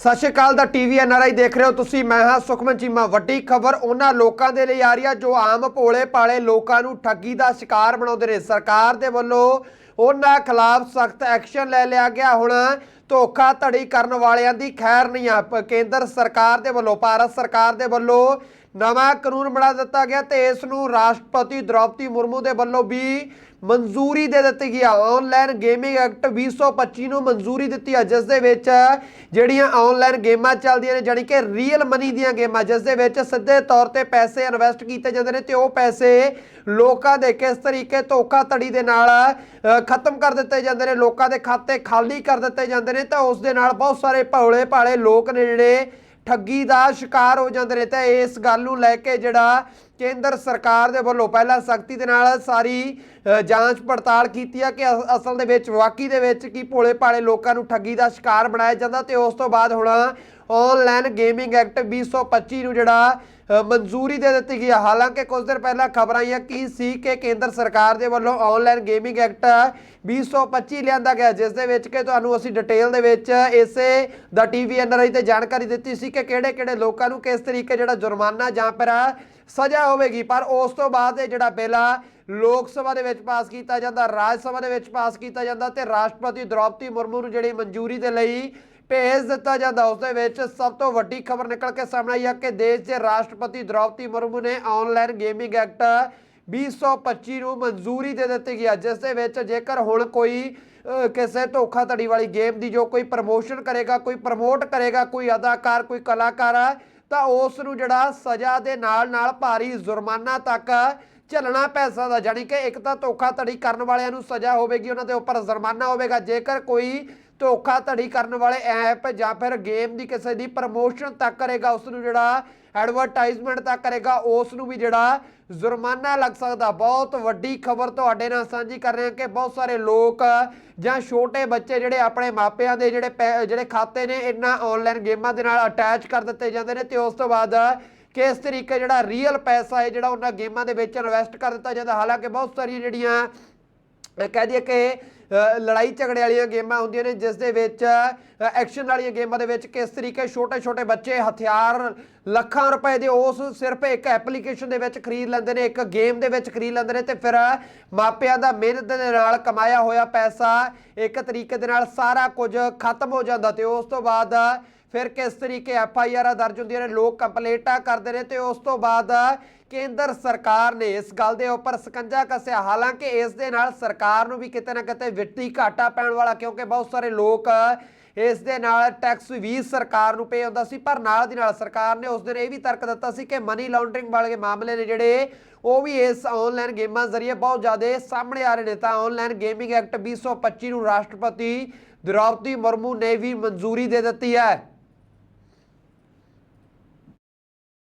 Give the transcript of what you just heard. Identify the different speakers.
Speaker 1: ਸਤਿ ਸ਼੍ਰੀ ਅਕਾਲ ਦਾ TV NRI ਦੇਖ ਰਹੇ ਹੋ ਤੁਸੀਂ। ਮੈਂ ਹਾਂ ਸੁਖਮਨ ਚੀਮਾ। ਵੱਡੀ ਖਬਰ ਉਹਨਾਂ ਲੋਕਾਂ ਦੇ ਲਈ ਆ ਰਹੀ ਆ ਜੋ ਆਮ ਭੋਲੇ ਪਾਲੇ ਲੋਕਾਂ ਨੂੰ ਠੱਗੀ ਦਾ ਸ਼ਿਕਾਰ ਬਣਾਉਂਦੇ ਨੇ। ਸਰਕਾਰ ਦੇ ਵੱਲੋਂ ਉਹਨਾਂ ਖਿਲਾਫ ਸਖਤ ਐਕਸ਼ਨ ਲੈ ਲਿਆ ਗਿਆ। ਹੁਣ ਧੋਖਾ ਧੜੀ ਕਰਨ ਵਾਲਿਆਂ ਦੀ ਖੈਰ ਨਹੀਂ ਆ। ਪ- ਕੇਂਦਰ ਸਰਕਾਰ ਦੇ ਵੱਲੋਂ, ਭਾਰਤ ਸਰਕਾਰ ਦੇ ਵੱਲੋਂ ਨਵਾਂ ਕਾਨੂੰਨ ਬਣਾ ਦਿੱਤਾ ਗਿਆ ਤੇ ਇਸ ਨੂੰ ਰਾਸ਼ਟਰਪਤੀ ਦ੍ਰੌਪਦੀ ਮੁਰਮੂ ਦੇ ਵੱਲੋਂ ਵੀ ਮਨਜ਼ੂਰੀ ਦੇ ਦਿੱਤੀ ਗਈ ਆ। ਆਨਲਾਈਨ ਗੇਮਿੰਗ ਐਕਟ 2025 ਨੂੰ ਮਨਜ਼ੂਰੀ ਦਿੱਤੀ ਆ, ਜਿਸ ਦੇ ਵਿੱਚ ਜਿਹੜੀਆਂ ਆਨਲਾਈਨ ਗੇਮਾਂ ਚੱਲਦੀਆਂ ਨੇ, ਜਾਣੀ ਕਿ ਰੀਅਲ ਮਨੀ ਦੀਆਂ ਗੇਮਾਂ, ਜਿਸ ਦੇ ਵਿੱਚ ਸਿੱਧੇ ਤੌਰ ਤੇ ਪੈਸੇ ਇਨਵੈਸਟ ਕੀਤੇ ਜਾਂਦੇ ਨੇ ਤੇ ਉਹ ਪੈਸੇ ਲੋਕਾਂ ਦੇ ਕਿਸ ਤਰੀਕੇ ਧੋਖਾਧੜੀ ਦੇ ਨਾਲ ਖਤਮ ਕਰ ਦਿੱਤੇ ਜਾਂਦੇ ਨੇ, ਲੋਕਾਂ ਦੇ ਖਾਤੇ ਖਾਲੀ ਕਰ ਦਿੱਤੇ ਜਾਂਦੇ ਨੇ, ਤਾਂ ਉਸ ਦੇ ਨਾਲ ਬਹੁਤ ਸਾਰੇ ਭੌਲੇ ਭਾਲੇ ਲੋਕ ਨੇ ਜਿਹੜੇ ਠੱਗੀ ਦਾ ਸ਼ਿਕਾਰ ਹੋ ਜਾਂਦੇ ਨੇ ਤਾਂ ਇਸ ਗੱਲ ਨੂੰ ਲੈ ਕੇ ਜਿਹੜਾ ਕੇਂਦਰ ਸਰਕਾਰ ਦੇ ਵੱਲੋਂ ਪਹਿਲਾਂ ਸਖਤੀ ਦੇ ਨਾਲ ਸਾਰੀ ਜਾਂਚ ਪੜਤਾਲ ਕੀਤੀ ਆ ਕਿ ਅਸਲ ਦੇ ਵਿੱਚ, ਵਾਕਈ ਦੇ ਵਿੱਚ ਕੀ ਭੋਲੇ ਭਾਲੇ ਲੋਕਾਂ ਨੂੰ ਠੱਗੀ ਦਾ ਸ਼ਿਕਾਰ ਬਣਾਇਆ ਜਾਂਦਾ ਤੇ ਉਸ ਤੋਂ ਬਾਅਦ ਹੁਣ ਆਨਲਾਈਨ ਗੇਮਿੰਗ ਐਕਟ 2025 ਨੂੰ ਜਿਹੜਾ ਮਨਜ਼ੂਰੀ ਦੇ ਦਿੱਤੀ ਗਈ ਹੈ ਹਾਲਾਂਕਿ ਕੁਝ ਦਿਨ ਪਹਿਲਾਂ ਖਬਰ ਆਈਆਂ ਕੀ ਸੀ ਕਿ ਕੇਂਦਰ ਸਰਕਾਰ ਦੇ ਵੱਲੋਂ ਆਨਲਾਈਨ ਗੇਮਿੰਗ ਐਕਟ 2025 ਲਿਆਂਦਾ ਗਿਆ, ਜਿਸ ਦੇ ਵਿੱਚ ਕਿ ਤੁਹਾਨੂੰ ਅਸੀਂ ਡਿਟੇਲ ਦੇ ਵਿੱਚ ਇਸੇ ਦਾ ਟੀਵੀ ਐਨਆਰਆਈ ਤੇ ਜਾਣਕਾਰੀ ਦਿੱਤੀ ਸੀ ਕਿ ਕਿਹੜੇ-ਕਿਹੜੇ ਲੋਕਾਂ ਨੂੰ ਕਿਸ ਤਰੀਕੇ ਜਿਹੜਾ ਜੁਰਮਾਨਾ ਜਾਂ ਫਿਰ ਸਜ਼ਾ ਹੋਵੇਗੀ। ਪਰ ਉਸ ਤੋਂ ਬਾਅਦ ਇਹ ਜਿਹੜਾ ਬਿੱਲ ਆ, ਲੋਕ ਸਭਾ ਦੇ ਵਿੱਚ ਪਾਸ ਕੀਤਾ ਜਾਂਦਾ, ਰਾਜ ਸਭਾ ਦੇ ਵਿੱਚ ਪਾਸ ਕੀਤਾ ਜਾਂਦਾ ਤੇ ਰਾਸ਼ਟਰਪਤੀ ਦ੍ਰੋਪਦੀ ਮੁਰਮੂ ਨੂੰ ਜਿਹੜੀ ਮਨਜ਼ੂਰੀ ਦੇ ਲਈ ਭੇਜ ਦਿੱਤਾ ਜਾਂਦਾ। ਉਸ ਦੇ ਵਿੱਚ ਸਭ ਤੋਂ ਵੱਡੀ ਖਬਰ ਨਿਕਲ ਕੇ ਸਾਹਮਣੇ ਆਈ ਹੈ ਕਿ ਦੇਸ਼ ਦੇ ਰਾਸ਼ਟਰਪਤੀ ਦ੍ਰੌਪਦੀ ਮੁਰਮੂ ਨੇ ਆਨਲਾਈਨ ਗੇਮਿੰਗ ਐਕਟ 2025 ਨੂੰ ਮਨਜ਼ੂਰੀ ਦੇ ਦਿੱਤੀ ਗਿਆ ਜਿਸ ਦੇ ਵਿੱਚ ਜੇਕਰ ਹੁਣ ਕੋਈ ਕਿਸੇ ਧੋਖਾਧੜੀ ਵਾਲੀ ਗੇਮ ਦੀ ਜੋ ਕੋਈ ਪ੍ਰਮੋਸ਼ਨ ਕਰੇਗਾ, ਕੋਈ ਪ੍ਰਮੋਟ ਕਰੇਗਾ, ਕੋਈ ਅਦਾਕਾਰ, ਕੋਈ ਕਲਾਕਾਰ, ਤਾਂ ਉਸ ਨੂੰ ਜਿਹੜਾ ਸਜ਼ਾ ਦੇ ਨਾਲ ਨਾਲ ਭਾਰੀ ਜੁਰਮਾਨਾ ਤੱਕ ਝੱਲਣਾ ਪੈ ਸਕਦਾ ਜਾਣੀ ਕਿ ਇੱਕ ਤਾਂ ਧੋਖਾਧੜੀ ਕਰਨ ਵਾਲਿਆਂ ਨੂੰ ਸਜ਼ਾ ਹੋਵੇਗੀ, ਉਹਨਾਂ ਦੇ ਉੱਪਰ ਜੁਰਮਾਨਾ ਹੋਵੇਗਾ। ਜੇਕਰ ਕੋਈ ਧੋਖਾਧੜੀ ਕਰਨ ਵਾਲੇ ਐਪ ਜਾਂ ਫਿਰ ਗੇਮ ਦੀ ਕਿਸੇ ਦੀ ਪ੍ਰਮੋਸ਼ਨ ਤੱਕ ਕਰੇਗਾ ਉਸ ਨੂੰ ਜਿਹੜਾ ਐਡਵਰਟਾਈਜ਼ਮੈਂਟ ਤੱਕ ਕਰੇਗਾ ਉਸ ਨੂੰ ਵੀ ਜਿਹੜਾ ਜੁਰਮਾਨਾ ਲੱਗ ਸਕਦਾ। ਬਹੁਤ ਵੱਡੀ ਖਬਰ ਤੁਹਾਡੇ ਨਾਲ ਸਾਂਝੀ ਕਰ ਰਹੇ ਹਾਂ ਕਿ ਬਹੁਤ ਸਾਰੇ ਲੋਕ ਜਾਂ ਛੋਟੇ ਬੱਚੇ ਜਿਹੜੇ ਆਪਣੇ ਮਾਪਿਆਂ ਦੇ ਜਿਹੜੇ ਪੈ- ਜਿਹੜੇ ਖਾਤੇ ਨੇ, ਇਹਨਾਂ ਆਨਲਾਈਨ ਗੇਮਾਂ ਦੇ ਨਾਲ ਅਟੈਚ ਕਰ ਦਿੱਤੇ ਜਾਂਦੇ ਨੇ ਤੇ ਉਸ ਤੋਂ ਬਾਅਦ ਕਿਸ ਤਰੀਕੇ ਜਿਹੜਾ ਰੀਅਲ ਪੈਸਾ ਹੈ, ਜਿਹੜਾ ਉਹਨਾਂ ਗੇਮਾਂ ਦੇ ਵਿੱਚ ਇਨਵੈਸਟ ਕਰ ਦਿੱਤਾ ਜਾਂਦਾ। ਹਾਲਾਂਕਿ ਬਹੁਤ ਸਾਰੀਆਂ ਜਿਹੜੀਆਂ, ਕਹਿ ਦਈਏ ਕਿ ਲੜਾਈ ਝਗੜੇ ਵਾਲੀਆਂ ਗੇਮਾਂ ਹੁੰਦੀਆਂ ਨੇ, ਜਿਸ ਦੇ ਵਿੱਚ ਐਕਸ਼ਨ ਵਾਲੀਆਂ ਗੇਮਾਂ ਦੇ ਵਿੱਚ ਕਿਸ ਤਰੀਕੇ ਛੋਟੇ-ਛੋਟੇ ਬੱਚੇ ਹਥਿਆਰ ਲੱਖਾਂ ਰੁਪਏ ਦੇ ਉਸ ਸਿਰਫ ਇੱਕ ਐਪਲੀਕੇਸ਼ਨ ਦੇ ਵਿੱਚ ਖਰੀਦ ਲੈਂਦੇ ਨੇ, ਇੱਕ ਗੇਮ ਦੇ ਵਿੱਚ ਖਰੀਦ ਲੈਂਦੇ ਨੇ ਤੇ ਫਿਰ ਮਾਪਿਆਂ ਦਾ ਮਿਹਨਤ ਦੇ ਨਾਲ ਕਮਾਇਆ ਹੋਇਆ ਪੈਸਾ ਇੱਕ ਤਰੀਕੇ ਦੇ ਨਾਲ ਸਾਰਾ ਕੁਝ ਖਤਮ ਹੋ ਜਾਂਦਾ ਤੇ ਉਸ ਤੋਂ ਬਾਅਦ ਫਿਰ ਕਿਸ ਤਰੀਕੇ ਐਫ ਆਈ ਆਰ ਦਰਜ ਹੁੰਦੀਆਂ ਨੇ ਲੋਕ ਕੰਪਲੇਂਟਾਂ ਕਰਦੇ ਨੇ ਤੇ ਉਸ ਤੋਂ ਬਾਅਦ ਕੇਂਦਰ ਸਰਕਾਰ ਨੇ ਇਸ ਗੱਲ ਦੇ ਉੱਪਰ ਸਕੰਜਾ ਕੱਸਿਆ। ਹਾਲਾਂਕਿ ਇਸ ਦੇ ਨਾਲ ਸਰਕਾਰ ਨੂੰ ਵੀ ਕਿਤੇ ਨਾ ਕਿਤੇ ਵਿੱਤੀ ਘਾਟਾ ਪੈਣ ਵਾਲਾ, ਕਿਉਂਕਿ ਬਹੁਤ ਸਾਰੇ ਲੋਕ ਇਸ ਦੇ ਨਾਲ ਟੈਕਸ ਵੀ ਸਰਕਾਰ ਨੂੰ ਪੇ ਹੁੰਦਾ ਸੀ, ਪਰ ਨਾਲ ਦੀ ਨਾਲ ਸਰਕਾਰ ਨੇ ਉਸ ਦਿਨ ਇਹ ਵੀ ਤਰਕ ਦਿੱਤਾ ਸੀ ਕਿ ਮਨੀ ਲਾਂਡਰਿੰਗ ਵਾਲੇ ਮਾਮਲੇ ਨੇ ਜਿਹੜੇ, ਉਹ ਵੀ ਇਸ ਆਨਲਾਈਨ ਗੇਮਾਂ ਜ਼ਰੀਏ ਬਹੁਤ ਜ਼ਿਆਦਾ ਸਾਹਮਣੇ ਆ ਰਹੇ ਨੇ। ਤਾਂ ਆਨਲਾਈਨ ਗੇਮਿੰਗ ਐਕਟ 2025 ਨੂੰ ਰਾਸ਼ਟਰਪਤੀ ਦ੍ਰੌਪਦੀ ਮੁਰਮੂ ਨੇ ਵੀ ਮਨਜ਼ੂਰੀ ਦੇ ਦਿੱਤੀ ਹੈ।